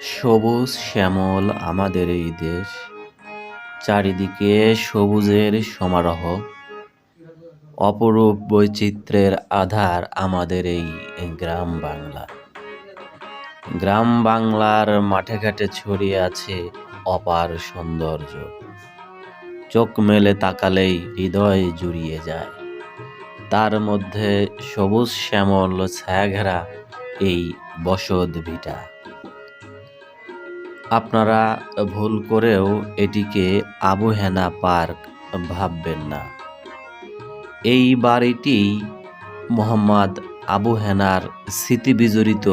সবুজ শ্যামল আমাদের এই দেশ। চারিদিকে সবুজের সমারোহ। অপরূপ বৈচিত্র্যের আধার আমাদের এই গ্রাম বাংলা। গ্রাম বাংলার মাঠে ঘাটে ছড়িয়ে আছে অপার সৌন্দর্য। চোখ মেলে তাকালেই হৃদয় জুড়িয়ে যায়। তার মধ্যে সবুজ শ্যামল ছায়াঘেরা এই বসত ভিটা। আপনারা ভুল করেও এটিকে আবু হেনা পার্ক ভাববেন না। এই বাড়িটি মোহাম্মদ আবু হেনার স্মৃতি বিজড়িত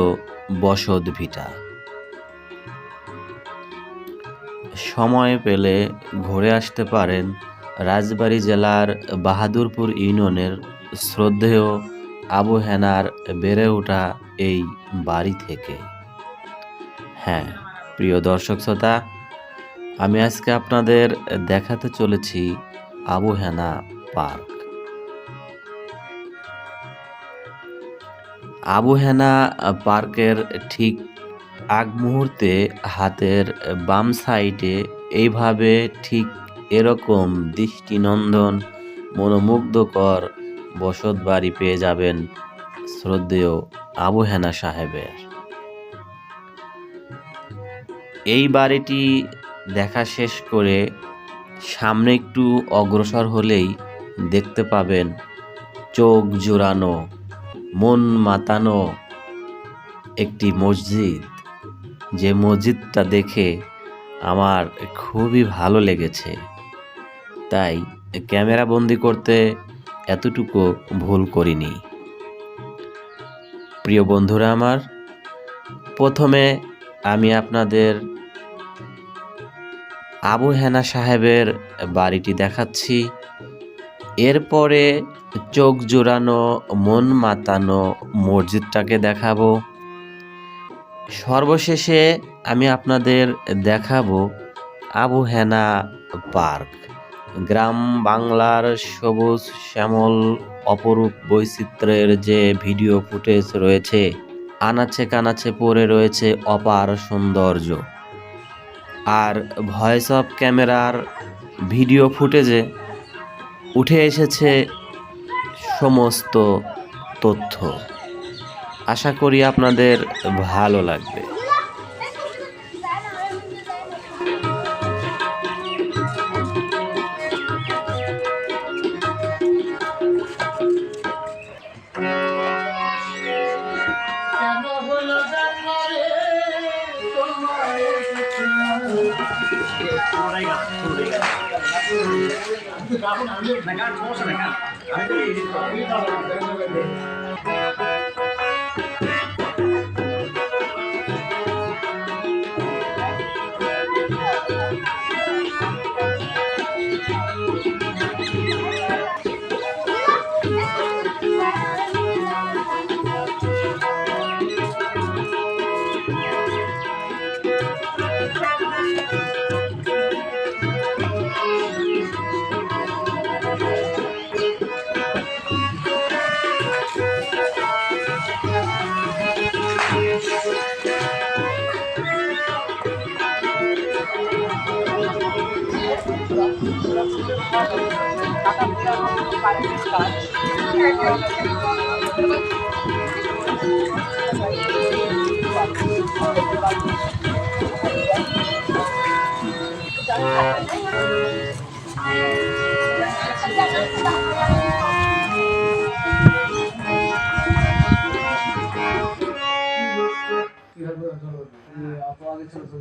বসত ভিটা। সময় পেলে ঘুরে আসতে পারেন রাজবাড়ী জেলার বাহাদুরপুর ইউনিয়নের শ্রদ্ধেয় আবু হেনার বেড়ে ওঠা এই বাড়ি থেকে। হ্যাঁ প্রিয় দর্শক শ্রোতা, আমি আজকে আপনাদের দেখাতে চলেছি আবু হেনা পার্ক। আবু হেনা পার্কের ঠিক আগ মুহূর্তে হাতের বাম সাইডে এইভাবে ঠিক এরকম দৃষ্টিনন্দন, মনোমুগ্ধকর বসত বাড়ি পেয়ে যাবেন শ্রদ্ধেয় আবু হেনা সাহেবের। এই বাড়িটি দেখা শেষ করে সামনে একটু অগ্রসর হলেই দেখতে পাবেন চোখ জোড়ানো, মন মাতানো একটি মসজিদ। যে মসজিদটা দেখে আমার খুবই ভালো লেগেছে। তাই ক্যামেরা বন্দি করতে এতটুকু ভুল করিনি। প্রিয় বন্ধুরা আমার, প্রথমে আমি আপনাদের আবু হেনা সাহেবের বাড়িটি দেখাচ্ছি। এরপরে চোখ জোড়ানো, মন মাতানো মসজিদটাকে দেখাবো। সর্বশেষে আমি আপনাদের দেখাবো আবু হেনা পার্ক। গ্রাম বাংলার সবুজ শ্যামল অপরূপ বৈচিত্র্যের যে ভিডিও ফুটেজ রয়েছে, আনাচে কানাচে পড়ে রয়েছে অপার সৌন্দর্য। আর ভয়েস অফ ক্যামেরার ভিডিও ফুটেজে উঠে এসেছে সমস্ত তথ্য। আশা করি আপনাদের ভালো লাগবে। நான் வந்து நான் சோசனை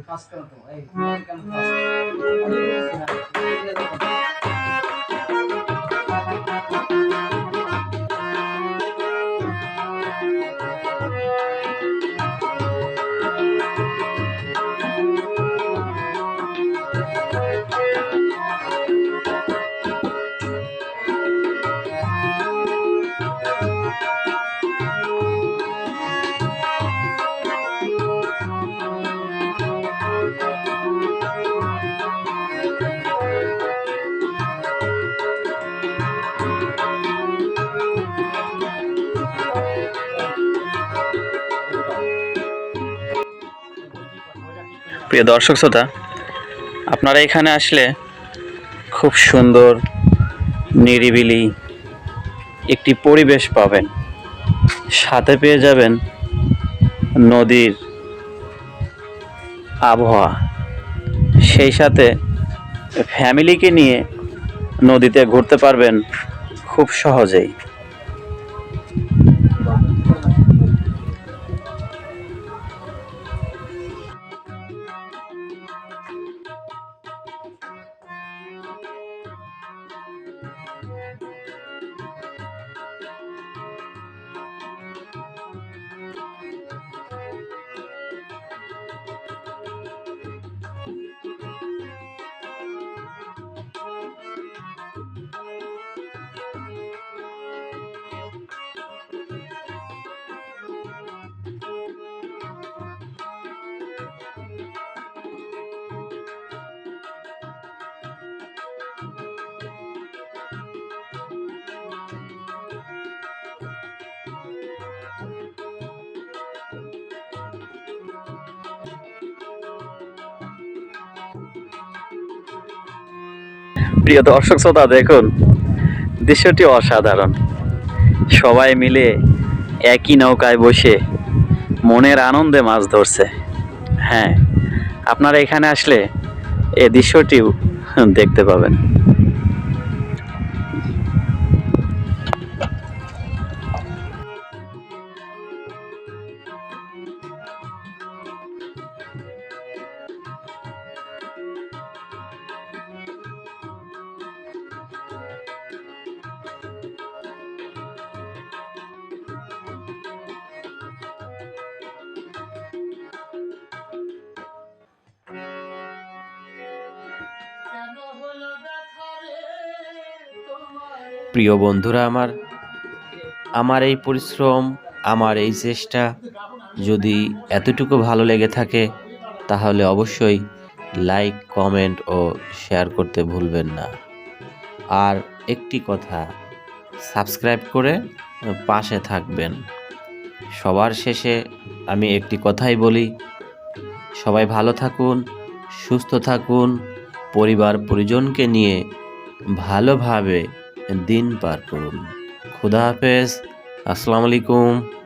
ফার্স্ট কেন তো এই কেন ফার্স্ট প্রিয় দর্শক শ্রোতা, আপনারা এখানে আসলে খুব সুন্দর, নিরিবিলি একটি পরিবেশ পাবেন। সাথে পেয়ে যাবেন নদীর আবহাওয়া। সেই সাথে ফ্যামিলিকে নিয়ে নদীতে ঘুরতে পারবেন খুব সহজেই। প্রিয় দর্শক শ্রোতা, দেখুন, দৃশ্যটি অসাধারণ। সবাই মিলে একই নৌকায় বসে মনের আনন্দে মাছ ধরছে। হ্যাঁ আপনারা এখানে আসলে এ দৃশ্যটিও দেখতে পাবেন। প্রিয় বন্ধুরা, আমার আমার এই পরিশ্রম, আমার এই চেষ্টা যদি এতটুকু ভালো লেগে থাকে, তাহলে অবশ্যই লাইক, কমেন্ট ও শেয়ার করতে ভুলবেন না। আর একটি কথা, সাবস্ক্রাইব করে পাশে থাকবেন। সবার শেষে আমি একটি কথাই বলি, সবাই ভালো থাকুন, সুস্থ থাকুন পরিবার পরিজনকে নিয়ে ভালোভাবে দিন পার করুন। খুদা হাফেজ। আসসালামু আলাইকুম।